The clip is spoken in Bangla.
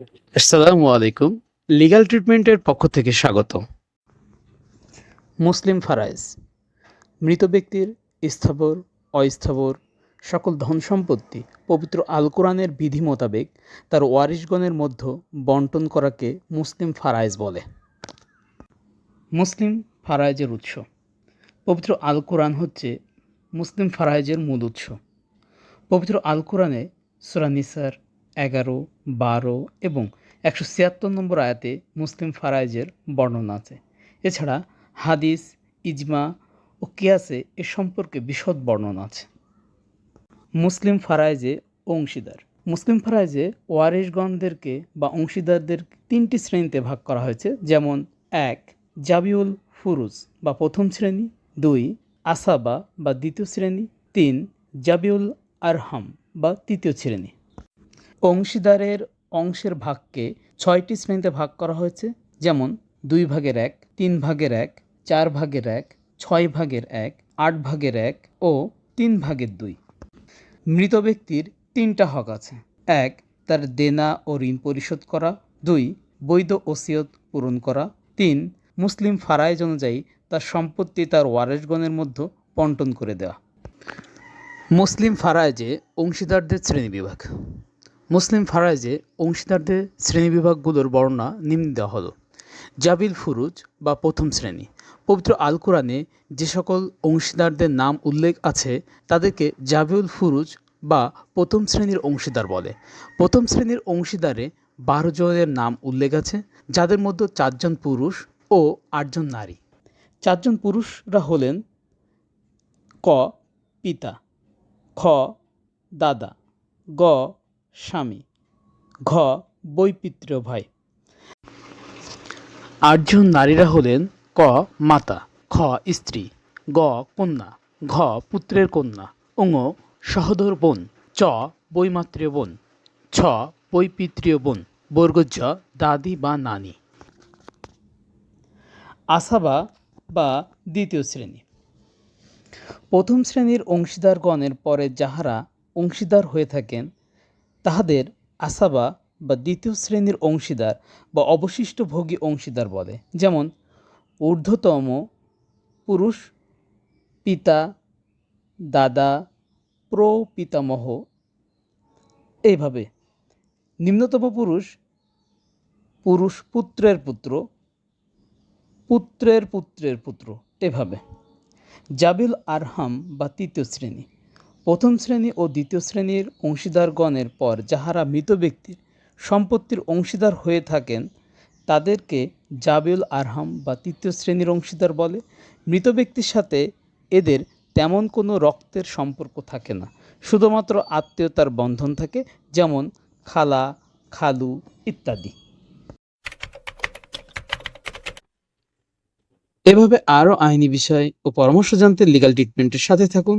আসসালামু আলাইকুম। লিগ্যাল ট্রিটমেন্টের পক্ষ থেকে স্বাগত মুসলিম ফারাইজ, মৃত ব্যক্তির স্থাবর, অস্থাবর সকল ধন সম্পত্তি পবিত্র আল কোরআনের বিধি মোতাবেক তার ওয়ারিশগণের মধ্যে বন্টন করাকে মুসলিম ফারাইজ বলে। মুসলিম ফারাইজের উৎস, পবিত্র আল কোরআন হচ্ছে মুসলিম ফারাইজের মূল উৎস। পবিত্র আল কোরআনে সুরা নিসার এগারো, বারো এবং একশো ছিয়াত্তর নম্বর আয়াতে মুসলিম ফারাইজের বর্ণনা আছে। এছাড়া হাদিস, ইজমা ও কিয়াসে এ সম্পর্কে বিশদ বর্ণনা আছে। মুসলিম ফারাইজে অংশীদার। মুসলিম ফারাইজে ওয়ারিশগণদেরকে বা অংশীদারদের তিনটি শ্রেণীতে ভাগ করা হয়েছে, যেমন এক, জাবিউল ফুরুজ বা প্রথম শ্রেণি, দুই, আসাবা বা দ্বিতীয় শ্রেণি, তিন, জাবিউল আরহাম বা তৃতীয় শ্রেণি। অংশীদারের অংশের ভাগকে ছয়টি শ্রেণীতে ভাগ করা হয়েছে। যেমন, দুই ভাগের এক, তিন ভাগের এক, চার ভাগের এক, ছয় ভাগের এক, আট ভাগের এক ও তিন ভাগের দুই। মৃত ব্যক্তির তিনটা হক আছে। এক, তার দেনা ও ঋণ পরিশোধ করা। দুই, বৈধ ওসিয়ত পূরণ করা। তিন, মুসলিম ফারাইজ অনুযায়ী তার সম্পত্তি তার ওয়ারেসগণের মধ্যে বন্টন করে দেওয়া। মুসলিম ফারাইজে অংশীদারদের শ্রেণীবিভাগ মুসলিম ফারাইজে অংশীদারদের শ্রেণীবিভাগগুলোর বর্ণনা নিম্ন দেওয়া হলো। জাবিল ফুরুজ বা প্রথম শ্রেণি। পবিত্র আল কোরআনে যে সকল অংশীদারদের নাম উল্লেখ আছে, তাদেরকে জাবিউল ফুরুজ বা প্রথম শ্রেণির অংশীদার বলে। প্রথম শ্রেণির অংশীদারে বারো জনের নাম উল্লেখ আছে, যাদের মধ্যে চারজন পুরুষ ও আটজন নারী। চারজন পুরুষরা হলেন ক, পিতা, খ, দাদা, গ স্বামী। ঘ বৈপিত্র ভাই আটজন নারীরা হলেন ক মাতা খ স্ত্রী গ কন্যা ঘ পুত্রের কন্যা ওঙ সহোদর বোন চ বৈমাত্রীয় বোন ছ বৈপিত্রীয় বোন বর্গজ দাদি বা নানি। আসাবা বা দ্বিতীয় শ্রেণি। প্রথম শ্রেণির অংশীদারগণের পরে যাহারা অংশীদার হয়ে থাকেন তাহাদের আসাবা বা দ্বিতীয় শ্রেণির অংশীদার বা অবশিষ্ট ভোগী অংশীদার বলে। যেমন, ঊর্ধ্বতম পুরুষ, পিতা, দাদা, প্রপিতামহ। এইভাবে, নিম্নতম পুরুষ পুরুষ পুত্রের পুত্র, পুত্রের পুত্রের পুত্র। এভাবে, জাবিল আরহাম বা তৃতীয় শ্রেণি। প্রথম শ্রেণি ও দ্বিতীয় শ্রেণির অংশীদারগণের পর যাহারা মৃত ব্যক্তির সম্পত্তির অংশীদার হয়ে থাকেন, তাদেরকে জাবিউল আরহাম বা তৃতীয় শ্রেণির অংশীদার বলে। মৃত ব্যক্তির সাথে এদের তেমন কোনো রক্তের সম্পর্ক থাকে না, শুধুমাত্র আত্মীয়তার বন্ধন থাকে, যেমন খালা, খালু ইত্যাদি। এভাবে আরও আইনি বিষয় ও পরামর্শ জানতে লিগাল ট্রিটমেন্টের সাথে থাকুন।